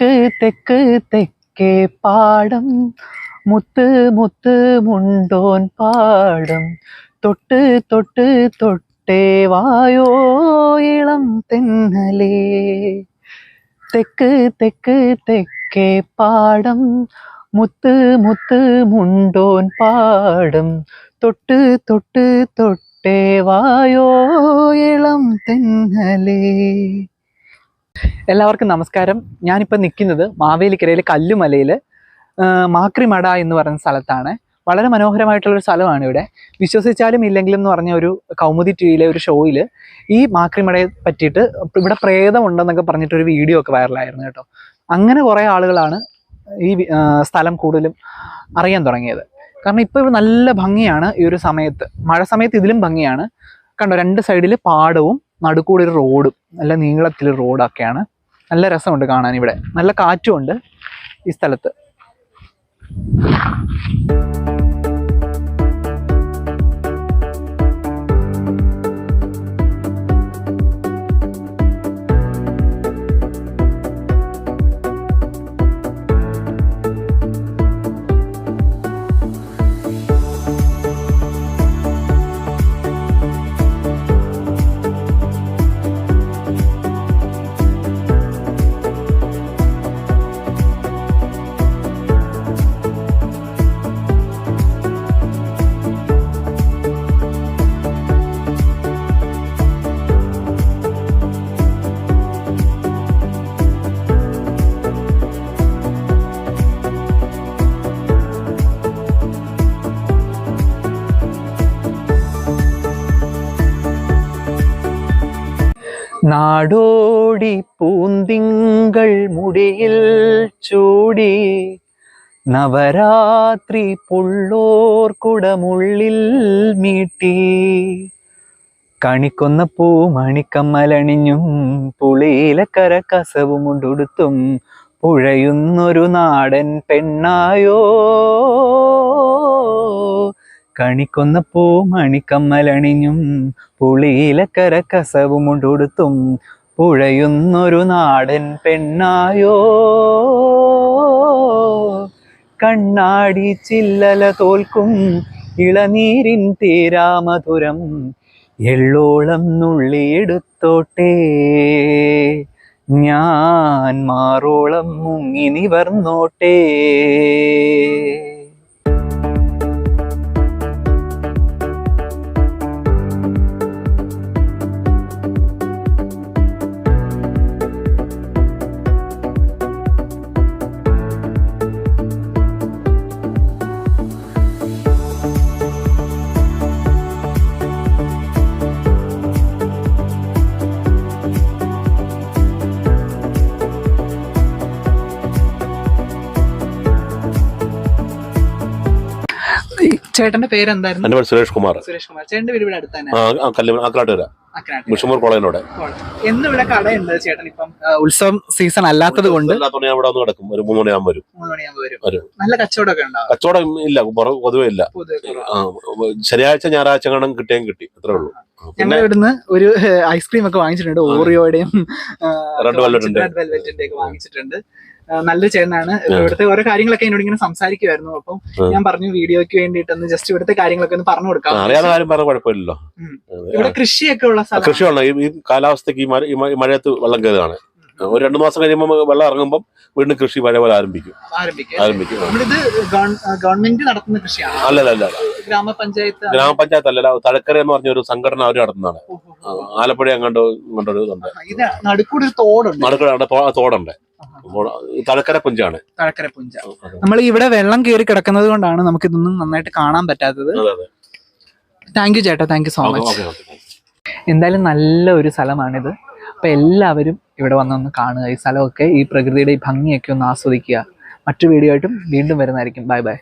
തെക്ക് തെക്ക് തെക്കേ പാടം. മുത്ത് മുത്ത് മുണ്ടോൻ പാടം. തൊട്ട് തൊട്ട് തൊട്ടേ വായോ ഇളം തെന്നലേ. തെക്ക് തെക്ക് തെക്കേ പാടം. മുത്ത് മുത്ത് മുണ്ടോൻ പാടം. തൊട്ട് തൊട്ട് തൊട്ടേ വായോ ഇളം തെന്നലേ. എല്ലാവർക്കും നമസ്കാരം. ഞാനിപ്പോൾ നിൽക്കുന്നത് മാവേലിക്കരയിൽ കല്ലുമലയിൽ മാക്രിമട എന്ന് പറയുന്ന സ്ഥലത്താണ്. വളരെ മനോഹരമായിട്ടുള്ളൊരു സ്ഥലമാണ് ഇവിടെ. വിശ്വസിച്ചാലും ഇല്ലെങ്കിലും എന്ന് പറഞ്ഞ ഒരു കൗമുദി ടി വിയിലെ ഒരു ഷോയിൽ ഈ മാക്രിമടയെ പറ്റിയിട്ട് ഇവിടെ പ്രേതം ഉണ്ടെന്നൊക്കെ പറഞ്ഞിട്ടൊരു വീഡിയോ ഒക്കെ വൈറലായിരുന്നു കേട്ടോ. അങ്ങനെ കുറേ ആളുകളാണ് ഈ സ്ഥലം കൂടുതലും അറിയാൻ തുടങ്ങിയത്. കാരണം ഇപ്പോൾ ഇവിടെ നല്ല ഭംഗിയാണ് ഈ ഒരു സമയത്ത്. മഴ സമയത്ത് ഇതിലും ഭംഗിയാണ്. കണ്ടോ രണ്ട് സൈഡിൽ പാടവും നടുക്കൂടെ ഒരു റോഡും നല്ല നീളത്തിൽ റോഡൊക്കെയാണ് നല്ല രസമുണ്ട് കാണാൻ ഇവിടെ. നല്ല കാറ്റുമുണ്ട് ഈ സ്ഥലത്ത്. നാടോടി പൂന്തിങ്കൾ മുടിയിൽ ചൂടി നവരാത്രി പുള്ളോർ കുടമുള്ളിൽ മീട്ടി. കണിക്കൊന്ന പൂ മണിക്കമ്മലണിഞ്ഞും പുളിയിലക്കര കസവുമുണ്ടുടുത്തും പുഴയുന്നൊരു നാടൻ പെണ്ണായോ. കണിക്കൊന്ന പൂ മണിക്കമ്മലണിഞ്ഞും പുളിയിലക്കര കസവും ഉടുത്തും പുഴയുന്നൊരു നാടൻ പെണ്ണായോ? കണ്ണാടി ചില്ലല തോൽക്കും ഇളനീരിൻ തീരാമധുരം എള്ളോളം നുള്ളിയെടുത്തോട്ടെ. ഞാൻ മാറോളം മുങ്ങി നിവർന്നോട്ടേ ചേട്ടന്റെ പേരെന്തായിരുന്നു? എന്റെ പേര് സുരേഷ് കുമാർ. സുരേഷ് കുമാർ. ചേട്ടന്റെ വീട് ഇവിടെ അടുത്താണ് അക്കനാട്ടിൽ. മുഷമൂർ കോളേജിനോടെ എന്ന് ഇവിടെ കടയുണ്ട് ചേട്ടൻ ഇപ്പം? ഉത്സവം സീസൺ അല്ലാത്തത് കൊണ്ട് അല്ലാത്തോണ്ട് ഞാൻ ഇവിടെ വന്ന് കിടക്കും. ഒരു മൂന്ന് മണിയാകുമ്പോൾ വരും. മൂന്ന് മണിയാകുമ്പോൾ വരും. വരും. നല്ല കച്ചവടമൊക്കെ കച്ചവടം ഇല്ല പൊതുവെ ഇല്ല. ശനിയാഴ്ച ഞായറാഴ്ച കാണാൻ കിട്ടിയും കിട്ടി. അത്രേ ഉള്ളൂ. ഞങ്ങൾ പിന്നെ ഇവിടുന്ന് ഒരു ഐസ്ക്രീം ഒക്കെ വാങ്ങിച്ചിട്ടുണ്ട്. ഓറിയോയുടെയും. റെഡ് വെൽവെറ്റിന്റെ ഒക്കെ വാങ്ങിച്ചിട്ടുണ്ട്. നല്ലൊരു ചേട്ടനാണ്. ഇവിടുത്തെ ഓരോ കാര്യങ്ങളൊക്കെ എന്നോട് ഇങ്ങനെ സംസാരിക്കുമായിരുന്നു അപ്പം ഞാൻ പറഞ്ഞു വീഡിയോയ്ക്ക് വേണ്ടിയിട്ടൊന്ന് ജസ്റ്റ് ഇവിടുത്തെ കാര്യങ്ങളൊക്കെ ഒന്ന് പറഞ്ഞു കൊടുക്കാം. അറിയാവുന്ന കാര്യം പറഞ്ഞ കുഴപ്പമില്ലല്ലോ. ഇവിടെ കൃഷിയൊക്കെ ഉള്ള സ്ഥലം. കൃഷിയുള്ള ഈ കാലാവസ്ഥക്ക് ഈ മഴ ഈ മഴ- ഈ മഴയത്ത് വെള്ളം കയറുകയാണ്. ഒരു രണ്ടു മാസം കഴിയുമ്പോൾ വെള്ളം ഇറങ്ങുമ്പോൾ വീണ്ടും കൃഷി പഴയ പോലെ ആരംഭിക്കും. ഗവൺമെന്റ് നടത്തുന്ന കൃഷിയാണ്. അല്ലല്ല അല്ല ഗ്രാമപഞ്ചായത്ത് ഗ്രാമപഞ്ചായത്ത് അല്ലല്ല തഴക്കര എന്ന് പറഞ്ഞ ഒരു സംഘടന അവർ നടത്തുന്നതാണ്. ആലപ്പുഴ അങ്ങോട്ട് ഇങ്ങോട്ടൊരു ഇതുണ്ട്. നടുക്കൂടെ ഒരു തോടുണ്ട്. നടുക്കട തോടുണ്ട്. തലക്കര പുഞ്ചാണ്. തഴക്കര പുഞ്ച. നമ്മൾ ഇവിടെ വെള്ളം കയറി കിടക്കുന്നത് കൊണ്ടാണ് നമുക്ക് ഇതൊന്നും നന്നായിട്ട് കാണാൻ പറ്റാത്തത്. താങ്ക് യു ചേട്ടാ താങ്ക് യു സോ മച്ച് എന്തായാലും നല്ല ഒരു സ്ഥലമാണിത്. അപ്പൊ എല്ലാവരും ഇവിടെ വന്നൊന്ന് കാണുക. ഈ സ്ഥലമൊക്കെ ഈ പ്രകൃതിയുടെ ഈ ഭംഗിയൊക്കെ ഒന്ന് ആസ്വദിക്കുക. മറ്റു വീഡിയോ ആയിട്ടും വീണ്ടും വരുന്നതായിരിക്കും. Bye bye